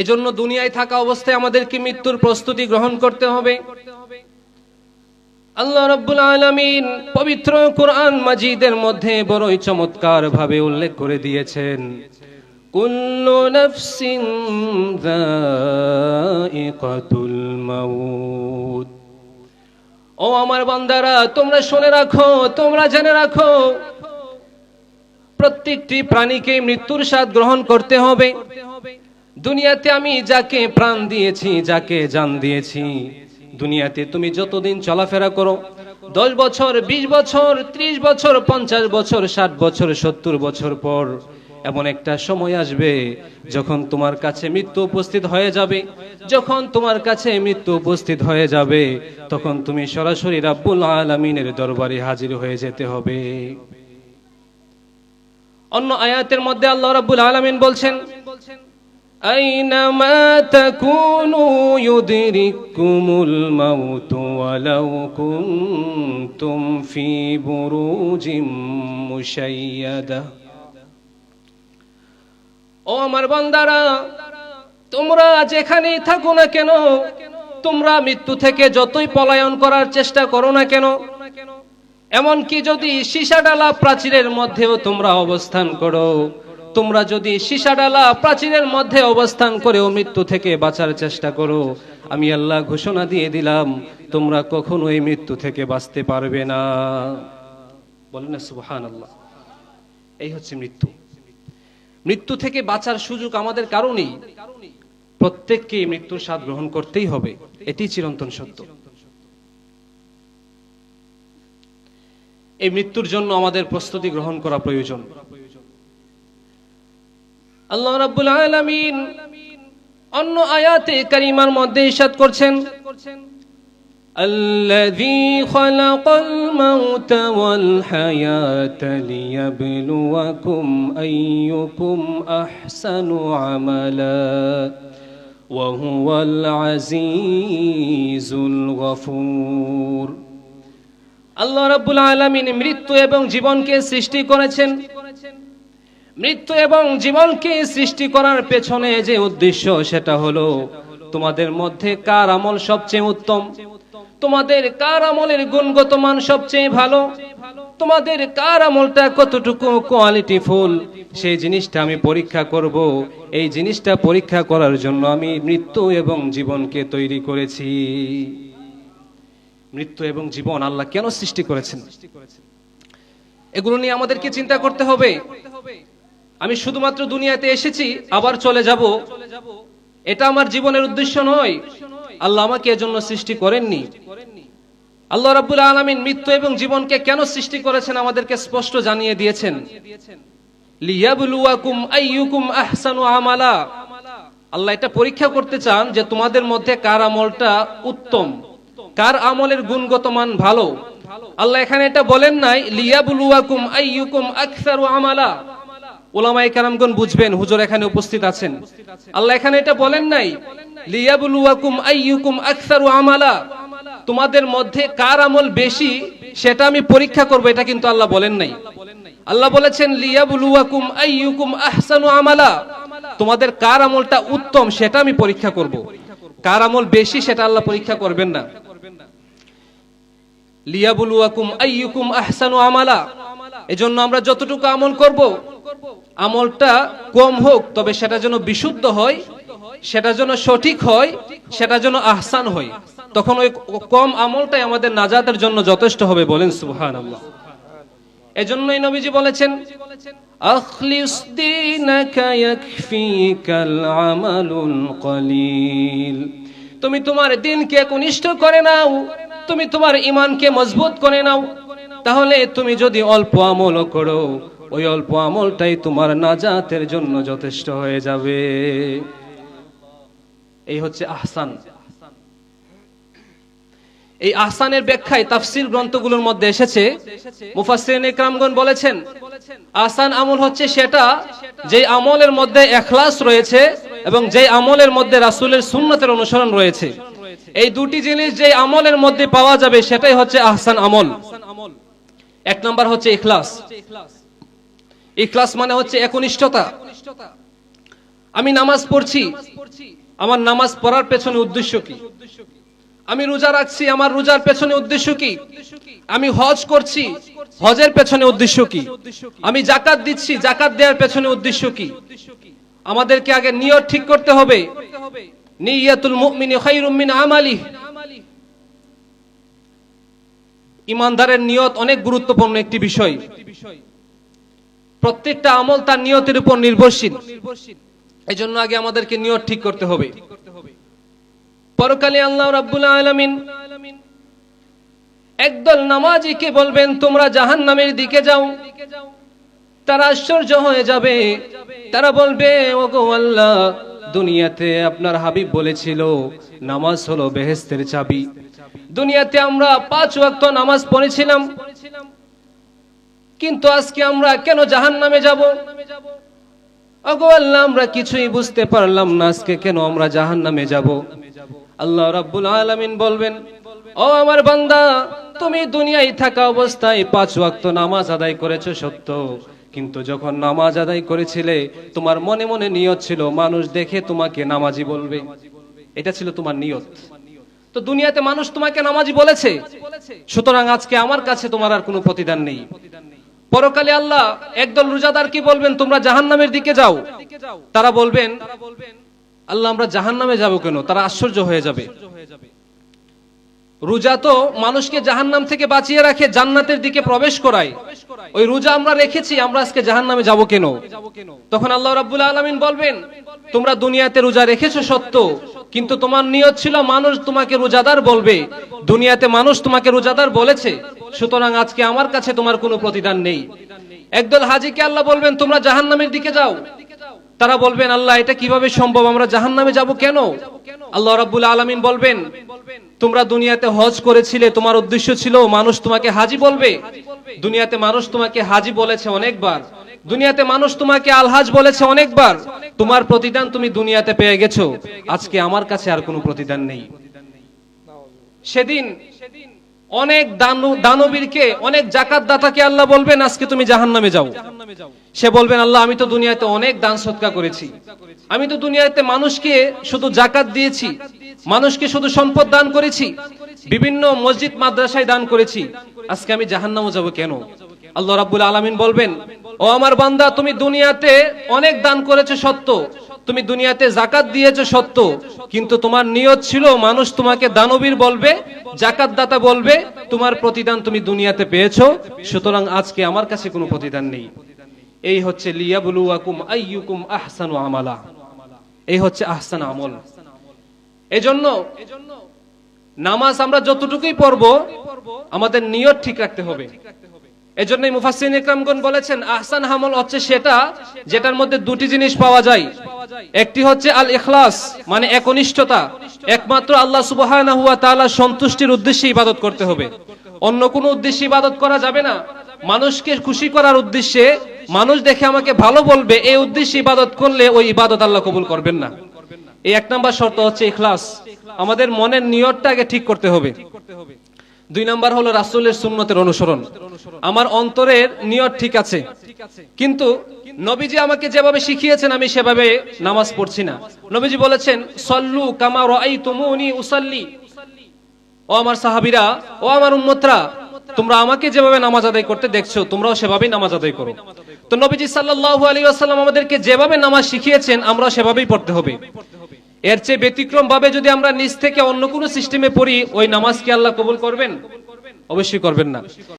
এজন্য দুনিয়ায় থাকা অবস্থায় আমাদেরকে মৃত্যুর প্রস্তুতি গ্রহণ করতে হবে। আল্লাহ রাব্বুল আলামিন পবিত্র কোরআন মাজিদের মধ্যে বড়ই চমৎকার ভাবে উল্লেখ করে দিয়েছেন। কুল্লু নাফসিন যায়িকাতুল মাউত। ও আমার বান্দারা, তোমরা শুনে রাখো, তোমরা জেনে রাখো। প্রত্যেকটি প্রাণীকে মৃত্যুর স্বাদ গ্রহণ করতে হবে। দুনিয়াতে আমি যাকে প্রাণ দিয়েছি, যাকে জান দিয়েছি। দুনিয়াতে তুমি যতদিন চলাফেরা করো, দশ বছর, বিশ বছর, ত্রিশ বছর, পঞ্চাশ বছর, ষাট বছর, সত্তর বছর পর এমন একটা সময় আসবে যখন তোমার কাছে মৃত্যু উপস্থিত হয়ে যাবে। যখন তোমার কাছে মৃত্যু উপস্থিত হয়ে যাবে, তখন তুমি সরাসরি রাব্বুল আলামিনের দরবারে হাজির হয়ে যেতে হবে। অন্য আয়াতের মধ্যে আল্লাহ রাব্বুল আলামিন বলছেন أينما تكونوا يدرككم الموت ولو كنتم في بروج مشيدة ও আমার বান্দারা তোমরা যেখানেই থাকো না কেন তোমরা মৃত্যু থেকে যতই পলায়ন করার চেষ্টা করো না কেন এমনকি যদি সীসাডালা প্রাচীরের মধ্যেও তোমরা অবস্থান করো তোমরা যদি সীসাডালা প্রাচীরের মধ্যে অবস্থান করেও মৃত্যু থেকে বাঁচার চেষ্টা করো, আমি আল্লাহ ঘোষণা দিয়ে দিলাম, তোমরা কখনোই মৃত্যু থেকে বাঁচতে পারবে না। বলেন না সুবহান আল্লাহ এই হচ্ছে মৃত্যু। মৃত্যু থেকে বাঁচার সুযোগ আমাদের কারণেই। প্রত্যেককে মৃত্যুর স্বাদ গ্রহণ করতেই হবে এটি চিরন্তন সত্য। এই মৃত্যুর জন্য আমাদের প্রস্তুতি গ্রহণ করা প্রয়োজন। আল্লাহ রাব্বুল আলামিন অন্য আয়াতে কারিমার মধ্যে ইরশাদ করছেন الذي خلق الموت والحياة ليبلوكم أيكم أحسن عملا وهو العزيز الغفور আল্লাহ রাব্বুল আলামিন মৃত্যু এবং জীবনকে সৃষ্টি করেছেন মৃত্যু এবং জীবনকে সৃষ্টি করার পেছনে যে উদ্দেশ্য, সেটা হলো তোমাদের মধ্যে কার আমল সবচেয়ে উত্তম? তোমাদের কার আমলের গুণগত মান সবচেয়ে ভালো? তোমাদের কার আমলটা কতটুকু কোয়ালিটি ফুল সেই জিনিসটা আমি পরীক্ষা করব। এই জিনিসটা পরীক্ষা করার জন্য আমি মৃত্যু এবং জীবনকে তৈরি করেছি। মৃত্যু এবং জীবন আল্লাহ কেন সৃষ্টি করেছেন? এগুলো নিয়ে আমাদেরকে চিন্তা করতে হবে। আমি শুধুমাত্র দুনিয়াতে এসেছি, আবার চলে যাব। এটা আমার জীবনের উদ্দেশ্য নয়। আল্লাহ আমাকে এজন্য সৃষ্টি করেননি। আল্লাহ রাব্বুল আলামিন মৃত্যু এবং জীবনকে কেন সৃষ্টি করেছেন আমাদেরকে স্পষ্ট জানিয়ে দিয়েছেন। লিয়াবলুয়াকুম আইয়ুকুম আহসানু আমালা। আল্লাহ এটা পরীক্ষা করতে চান যে তোমাদের মধ্যে কার আমলটা উত্তম, কার আমলের গুণগত মান ভালো। আল্লাহ এখানে এটা বলেন নাই, লিয়াবলুয়াকুম আইয়ুকুম আকসারু আমালা। ওলামাই বুঝবেন, হুজুর এখানে উপস্থিত আছেন। আল্লাহ এখানে এটা বলেন নাই তোমাদের মধ্যে কার আমল বেশি, সেটা আমি পরীক্ষা করব, এটা কিন্তু আল্লাহ বলেন নাই। আল্লাহ বলেছেন আহসানু আমালা। তোমাদের কার আমলটা উত্তম, সেটা আমি পরীক্ষা করব। কার আমল বেশি, সেটা আল্লাহ পরীক্ষা করবেন না। আইয়ুকুম আহসানু আমালা। এজন্য আমরা যতটুকু আমল করব আমলটা কম হোক, তবে সেটা যেন বিশুদ্ধ হয়, সেটা যেন সঠিক হয়, সেটা যেন আহসান হয়। তখন ওই কম আমলটাই আমাদের নাজাতের জন্য যথেষ্ট হবে বলেন আল্লাহ এজন্যই নবীজি বলেছেন কলিল। তুমি তোমার দিনকে একনিষ্ঠ করে নাও, তুমি তোমার ইমানকে মজবুত করে নাও। তাহলে তুমি যদি অল্প আমল করো ওই অল্প আমলটাই তোমার নাজাতের জন্য যথেষ্ট হয়ে যাবে। এই হচ্ছে আহসান। এই আহসানের ব্যাখ্যায় তাফসির গ্রন্থগুলোর মধ্যে এসেছে, মুফাসসিরিন বলেছেন, আহসান আমল হচ্ছে সেটা যে আমলের মধ্যে এখলাস রয়েছে এবং যে আমলের মধ্যে রাসূলের সুন্নতের অনুসরণ রয়েছে। এই দুটি জিনিস যে আমলের মধ্যে পাওয়া যাবে সেটাই হচ্ছে আহসান আমল। এক নম্বর হচ্ছে ইখলাস। ইখলাস মানে হচ্ছে একনিষ্ঠতা। আমি নামাজ পড়ছি। আমার নামাজ পড়ার পেছনে উদ্দেশ্য কি? আমি রোজা রাখছি, আমার রোজার পেছনে উদ্দেশ্য কি? আমি হজ করছি, হজের পেছনে উদ্দেশ্য কি? আমি জাকাত দিচ্ছি, জাকাত দেওয়ার পেছনে উদ্দেশ্য কি? আমাদেরকে আগে নিয়ত ঠিক করতে হবে। নিয়াতুল মুমিনি খায়রুম মিন আমালি। ইমানদারের নিয়ত অনেক গুরুত্বপূর্ণ একটি বিষয়। প্রত্যেকটা আমল তার নিয়তের উপর নির্ভরশীল। এই জন্য আগে আমাদেরকে নিয়ত ঠিক করতে হবে। পরকালে আল্লাহ রাব্বুল আলামিন একদল নামাজিকে বলবেন, তোমরা জাহান্নামের দিকে যাও। তারা আশ্চর্য হয়ে যাবে। তারা বলবে, ওগো আল্লাহ, দুনিয়াতে আপনার হাবিব বলেছিল, নামাজ হলো বেহেস্তের চাবি। দুনিয়াতে আমরা পাঁচ ওয়াক্ত নামাজ পড়েছিলাম। কিন্তু আজকে আমরা কেন জাহান্নামে যাব? ওগো আল্লাহ, আমরা কিছুই বুঝতে পারলাম না আজকে কেন আমরা জাহান্নামে যাব। আল্লাহ রাব্বুল আলামিন বলবেন, ও আমার বান্দা, তুমি দুনিয়ায় থাকা অবস্থায় পাঁচ ওয়াক্ত নামাজ আদায় করেছ, সত্য। কিন্তু যখন নামাজ আদায় করেছিলে, তোমার মনে মনে নিয়ত ছিল, মানুষ দেখে তোমাকে নামাজি বলবে। এটা ছিল তোমার নিয়ত। তো দুনিয়াতে মানুষ তোমাকে নামাজি বলেছে? সুতরাং আজকে আমার কাছে তোমার আর কোনো প্রতিদান নেই। পরকালে আল্লাহ একদল রোজাদার কি বলবেন? তোমরা জাহান্নামের দিকে যাও। তারা বলবেন, আল্লাহ, আমরা জাহান্নামে যাব কেন? তারা আশ্চর্য হয়ে যাবে। রোজা তো মানুষকে জাহান্নাম থেকে বাঁচিয়ে রাখে, জান্নাতের দিকে প্রবেশ করায়। ওই রোজা আমরা রেখেছি, আমরা আজকে জাহান্নামে যাব কেন? তখন আল্লাহ রাব্বুল আলামিন বলবেন, তোমরা দুনিয়াতে রোজা রেখেছো সত্য কিন্তু তোমার নিয়ত ছিল, মানুষ তোমাকে রোজাদার বলবে। দুনিয়াতে মানুষ তোমাকে রোজাদার বলেছে। সুতরাং আজকে আমার কাছে তোমার কোনো প্রতিদান নেই। একদল হাজিকে আল্লাহ বলবেন, তোমরা জাহান্নামের দিকে যাও। তারা বলবেন, আল্লাহ, এটা কীভাবে সম্ভব? আমরা জাহান্নামে যাব কেন? আল্লাহ রাব্বুল আলামিন বলবেন, তোমরা দুনিয়াতে হজ করেছিলে, তোমার উদ্দেশ্য ছিল মানুষ তোমাকে হাজি বলবে। দুনিয়াতে মানুষ তোমাকে হাজি বলেছে অনেকবার। দুনিয়াতে মানুষ তোমাকে আলহাজ বলেছে অনেকবার। তোমার প্রতিদান তুমি দুনিয়াতে পেয়ে গেছো। আজকে আমার কাছে আর কোনো প্রতিদান নেই। সেদিন অনেক দানু দানবীরকে, অনেক জাকাত দাতাকে আল্লাহ বলবেন, আজকে তুমি জাহান্নামে যাও। সে বলবেন, আল্লাহ, আমি তো দুনিয়াতে অনেক দান সৎকা করেছি। আমি তো দুনিয়াতে মানুষকে শুধু জাকাত দিয়েছি, মানুষকে শুধু সম্পদ দান করেছি, বিভিন্ন মসজিদ, মাদ্রাসায় দান করেছি। আজকে আমি জাহান জাহান্নামে যাব কেন? আল্লাহ রাব্বুল আলামিন বলবেন, ও আমার বান্দা, তুমি দুনিয়াতে অনেক দান করেছ সত্য তুমি দুনিয়াতে জাকাত দিয়েছ সত্য, কিন্তু তোমার নিয়ত ছিল মানুষ তোমাকে দানবীর বলবে জাকাত দাতা বলবে, তোমার প্রতিদান তুমি দুনিয়াতে পেয়েছ, সুতরাং আজকে আমার কাছে কোনো প্রতিদান নেই। এই হচ্ছে লিয়াবলুয়াকুম আইয়ুকুম আহসানু আমালা। এই হচ্ছে আহসান আমল। এজন্য নামাজ আমরা যতটুকুই পড়ব, আমাদের নিয়ত ঠিক রাখতে হবে। এজন্যই মুফাসসিরিন ইকরামগণ বলেছেন, আহসান আমল হচ্ছে সেটা যেটার মধ্যে দুটি জিনিস পাওয়া যায়। একটি হচ্ছে আল ইখলাস মানে একনিষ্ঠতা। একমাত্র আল্লাহ তাআলা সন্তুষ্টির উদ্দেশ্যে ইবাদত করতে হবে। অন্য কোনো উদ্দেশ্যে ইবাদত করা যাবে না। মানুষকে খুশি করার উদ্দেশ্যে মানুষ দেখে আমাকে ভালো বলবে এই উদ্দেশ্যে ইবাদত করলে ওই ইবাদত আল্লাহ কবুল করবেন না। এই এক নাম্বার শর্ত হচ্ছে ইখলাস। আমাদের মনের নিয়তটা আগে ঠিক করতে হবে। দুই নাম্বার হলো রাসূলের সুন্নতের অনুসরণ। আমার অন্তরের নিয়ত ঠিক আছে, কিন্তু নবীজি আমাকে যেভাবে শিখিয়েছেন আমি সেভাবে নামাজ পড়ছি না। নবীজি বলেছেন, সল্লু কামা উসাল্লি। ও আমার সাহাবিরা, ও আমার উম্মতরা, তোমরা আমাকে যেভাবে নামাজ আদায় করতে দেখছ, তোমরাও সেভাবেই নামাজ আদায় করো। তো নবীজি সাল্লাল্লাহু আলাইহি ওয়াসাল্লাম আমাদেরকে যেভাবে নামাজ শিখিয়েছেন আমরা সেভাবেই পড়তে হবে। এর চেয়ে ব্যতিক্রম ভাবে যদি আমরা নিজ থেকে অন্য কোনো সিস্টেমে পড়ি, ওই নামাজ কি আল্লাহ কবুল করবেন? অবশ্যই করবেন না।